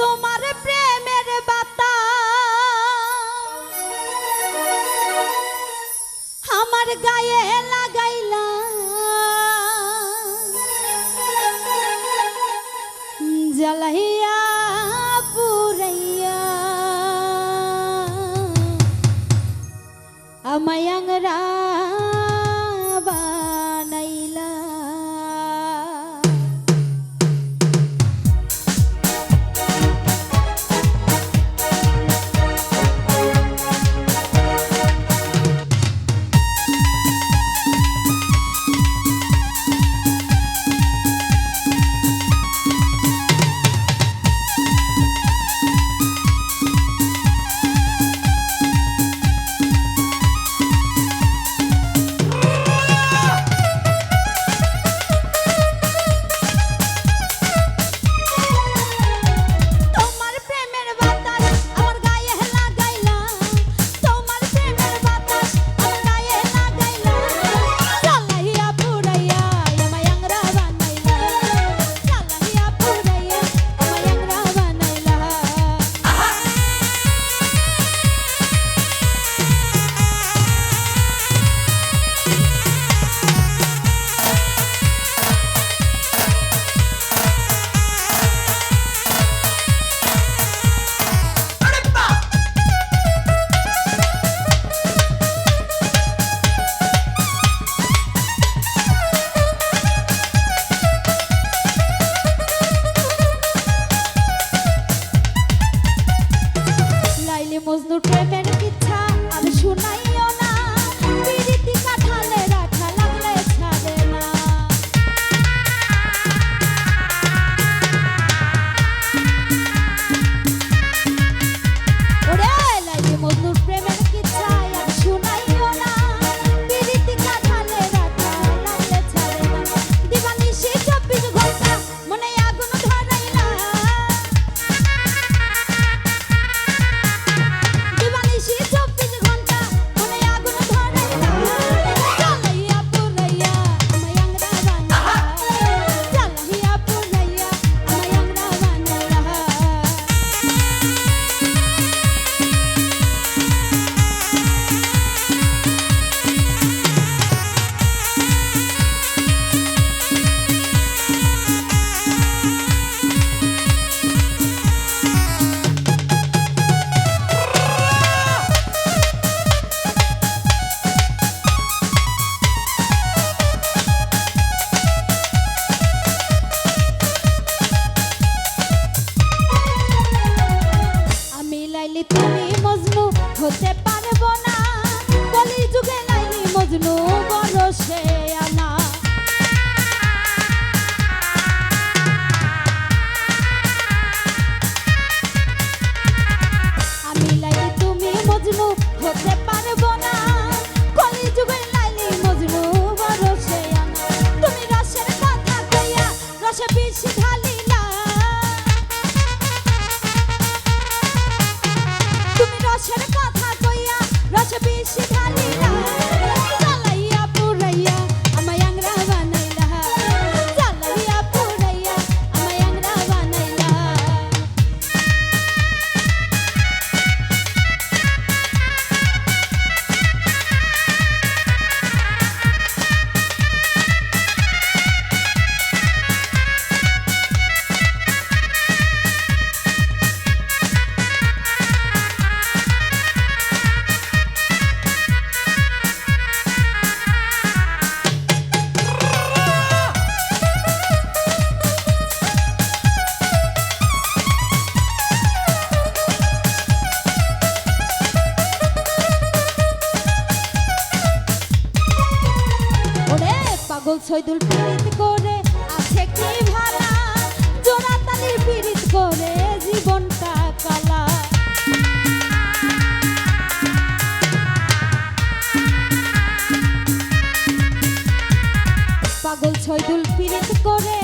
তোমার প্রেমের বাতা আমার গায়ে লাগাইলা। জ্বালাইয়া হতে পারব না। কলি যুগে লাইলি মজনু বড় সে আনা। আমি লাইলি তুমি মজনু, হতে পারব না। কলি যুগে লাইলি মজনু বড় সে আনা। তুমি রসের কথা কইয়া, রসে বিষ ঢালিলা ছয়দুল পীড়িত করে, আছে কি ভালা? জোড়া তালির পীড়িত করে জীবনটা কালা। পাগল ছয়দুল পীড়িত করে